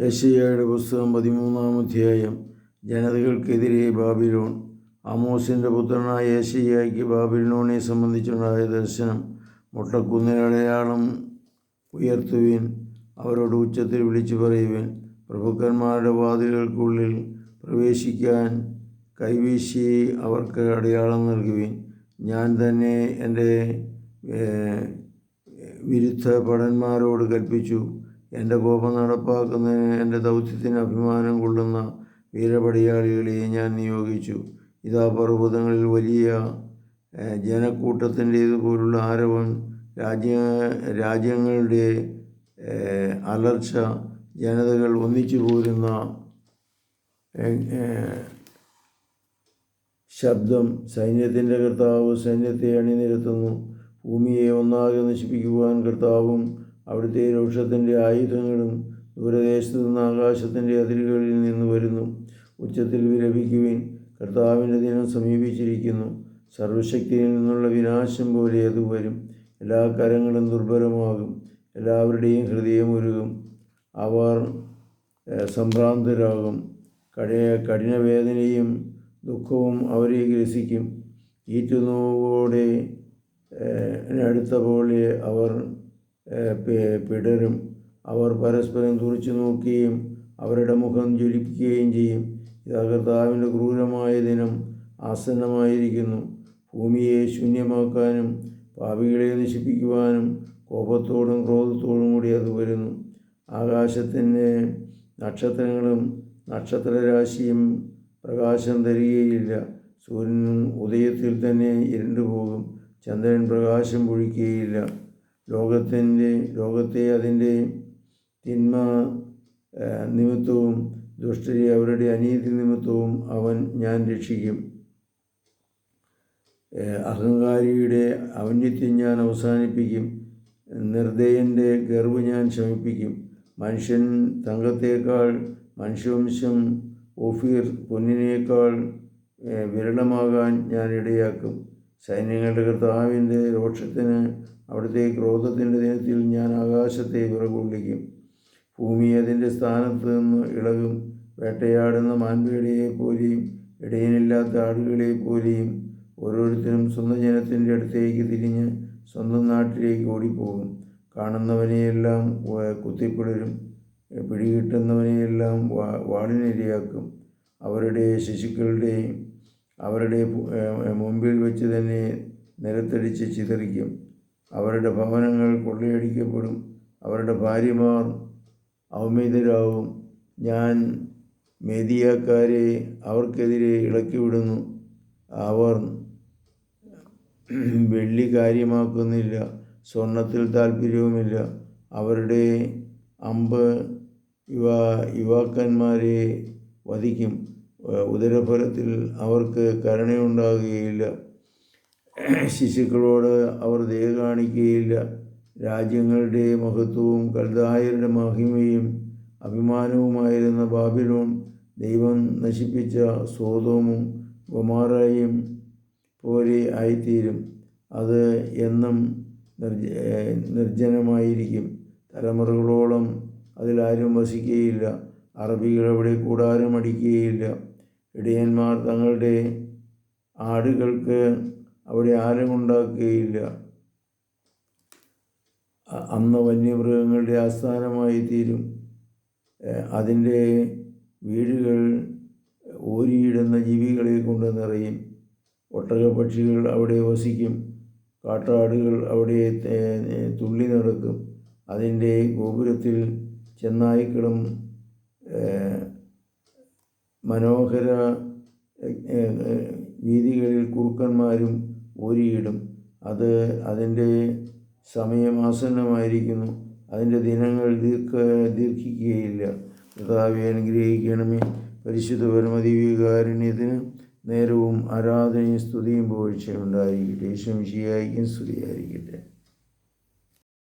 യേശയ്യയുടെ പുസ്തകം പതിമൂന്നാം അധ്യായം. ജനതകൾക്കെതിരെ ബാബിലോൺ. അമോസിന്റെ പുത്രനായ യേശയ്യായ്ക്ക് ബാബിലോണെ സംബന്ധിച്ചുണ്ടായ ദർശനം. മുട്ടക്കുന്നിൽ അടയാളം ഉയർത്തുവിൻ. അവരോട് ഉച്ചത്തിൽ വിളിച്ചു പറയുവിൻ. പ്രഭുക്കന്മാരുടെ വാതിലുകൾക്കുള്ളിൽ പ്രവേശിക്കാൻ കൈവീശി അവർക്ക് അടയാളം നൽകുവിൻ. ഞാൻ തന്നെ എന്റെ വിരുദ്ധ ഭടന്മാരോട് കൽപ്പിച്ചു. എന്റെ കോപം നടപ്പാക്കുന്നതിന് എന്റെ ദൗത്യത്തിന് അഭിമാനം കൊള്ളുന്ന വീരപടയാളികളെ ഞാൻ നിയോഗിച്ചു. ഇതാ പർവതങ്ങളിൽ വലിയ ജനക്കൂട്ടത്തിന്റെ ഇതുപോലുള്ള ആരവം രാജ്യ രാജ്യങ്ങളുടെ അലർച്ച ജനതകൾ ഒന്നിച്ചു പോരുന്ന ശബ്ദം സൈന്യത്തിന്റെ കർത്താവ് സൈന്യത്തെ അണിനിരത്തുന്നു. ഭൂമിയെ ഒന്നാകെ നശിപ്പിക്കുവാൻ കർത്താവും അവിടുത്തെ രോക്ഷത്തിന്റെ ആയുധങ്ങളും ദൂരദേശത്തു നിന്ന് ആകാശത്തിന്റെ അതിരുകളിൽ നിന്ന് വരുന്നു. ഉച്ചത്തിൽ വിലപിക്കുവിൻ കർത്താവിന്റെ ദിനം സമീപിച്ചിരിക്കുന്നു. സർവശക്തിയിൽ നിന്നുള്ള വിനാശം പോലെ അത് വരും. എല്ലാ കരങ്ങളും ദുർബലമാകും. എല്ലാവരുടെയും ഹൃദയം ഉരുകും. അവർ സംഭ്രാന്തരാകും. കഠിന കഠിനവേദനയും ദുഃഖവും അവരെ ഗ്രസിക്കും. ഈറ്റുനോവോടെ അടുത്ത പോലെ അവർ പിടരും അവർ പരസ്പരം തുറിച്ചു നോക്കുകയും അവരുടെ മുഖം ജ്വലിപ്പിക്കുകയും ചെയ്യും. ഇതാ ക്രൂരമായ ദിനം ആസന്നമായിരിക്കുന്നു. ഭൂമിയെ ശൂന്യമാക്കാനും പാപികളെ നശിപ്പിക്കുവാനും കോപത്തോടും ക്രോധത്തോടും കൂടി അത് വരുന്നു. ആകാശത്തിന് നക്ഷത്രങ്ങളും നക്ഷത്രരാശിയും പ്രകാശം തരികയില്ല. സൂര്യനും ഉദയത്തിൽ തന്നെ ഇരുണ്ടുപോകും. ചന്ദ്രൻ പ്രകാശം പൊഴിക്കുകയില്ല. ലോകത്തിന്റെ ലോകത്തെ അതിന്റെ തിന്മ നിമിത്തവും ദുഷ്ടരെ അവരുടെ അനീതി നിമിത്തവും അവൻ ഞാൻ രക്ഷിക്കും. അഹങ്കാരിയുടെ ഔന്നത്യം ഞാൻ അവസാനിപ്പിക്കും. നിർദ്ദയന്റെ ഗർവ് ഞാൻ ശമിപ്പിക്കും. മനുഷ്യൻ തങ്കത്തേക്കാൾ മനുഷ്യവംശം ഓഫീർ പൊന്നിനേക്കാൾ വിരളമാകാൻ ഞാൻ ഇടയാക്കും. സൈന്യങ്ങളുടെ കർത്താവിന്റെ രോഷത്തിന് അവിടുത്തെ ക്രോധത്തിന്റെ ദിനത്തിൽ ഞാൻ ആകാശത്തെ വിറകൊള്ളിക്കും. ഭൂമി അതിന്റെ സ്ഥാനത്ത് നിന്ന് ഇളകും. വേട്ടയാടുന്ന മാൻപേടിയെ പോലെയും ഇടയനില്ലാത്ത ആടുകളെ പോലെയും ഓരോരുത്തരും സ്വന്തം ജനത്തിന്റെ അടുത്തേക്ക് തിരിഞ്ഞ് സ്വന്തം നാട്ടിലേക്ക് ഓടിപ്പോകും. കാണുന്നവനെയെല്ലാം കുത്തിപ്പിടരും പിടികിട്ടുന്നവനെയെല്ലാം വാ- വാടിനിരയാക്കും അവരുടെ ശിശുക്കളുടെ അവരുടെ മുമ്പിൽ വെച്ച് തന്നെ നിലത്തടിച്ച് ചിതറിക്കും. അവരുടെ ഭവനങ്ങൾ കൊള്ളയടിക്കപ്പെടും. അവരുടെ ഭാര്യമാർ അവമിതരാവും. ഞാൻ മേദിയാക്കാരെ അവർക്കെതിരെ ഇളക്കിവിടുന്നു. അവർ വെള്ളി കാര്യമാക്കുന്നില്ല. സ്വർണത്തിൽ താല്പര്യവുമില്ല അവരുടെ അമ്പ് യുവാ യുവാക്കന്മാരെ വധിക്കും. ഉദരഫലത്തിൽ അവർക്ക് കരുണയുണ്ടാകുകയില്ല. ശിശുക്കളോട് അവർ ദയ കാണിക്കുകയില്ല. രാജ്യങ്ങളുടെ മഹത്വവും കൽദായരുടെ മഹിമയും അഭിമാനവുമായിരുന്ന ബാബിലോൺ ദൈവം നശിപ്പിച്ച സോതോമും ഗൊമാറയും പോലെ ആയിത്തീരും. അത് എന്നും നിർജ നിർജനമായിരിക്കും. തലമുറകളോളം അതിലാരും വസിക്കുകയില്ല. അറബികൾ അവിടെ കൂടാരം അടിക്കുകയില്ല ഇടയന്മാർ തങ്ങളുടെ ആടുകൾക്ക് അവിടെ ആരമുണ്ടാക്കുകയില്ല അന്ന് വന്യമൃഗങ്ങളുടെ ആസ്ഥാനമായി തീരും അതിന്റെ വീടുകൾ ഓരിയിടുന്ന ജീവികളെ കൊണ്ട് നിറയും ഒട്ടകപ്പക്ഷികൾ അവിടെ വസിക്കും. കാട്ടാടുകൾ അവിടെ തുള്ളി നടക്കും. അതിന്റെ ഗോപുരത്തിൽ ചെന്നായ്ക്കളും മനോഹര വീതികളിൽ കുറുക്കന്മാരും ഓരിയിടും. അത് അതിന്റെ സമയം ആസന്നമായിരിക്കുന്നു അതിന്റെ ദിനങ്ങൾ ദീർഘ ദീർഘിക്കുകയില്ല. കർത്താവെ അനുഗ്രഹിക്കണമേ. പരിശുദ്ധ പരമദിവികാരുണ്യത്തിന് നേരവും ആരാധനയും സ്തുതിയും പോഴ്ചയുണ്ടായിരിക്കട്ടെ ഈശ്വം സ്തുതിയായിരിക്കട്ടെ.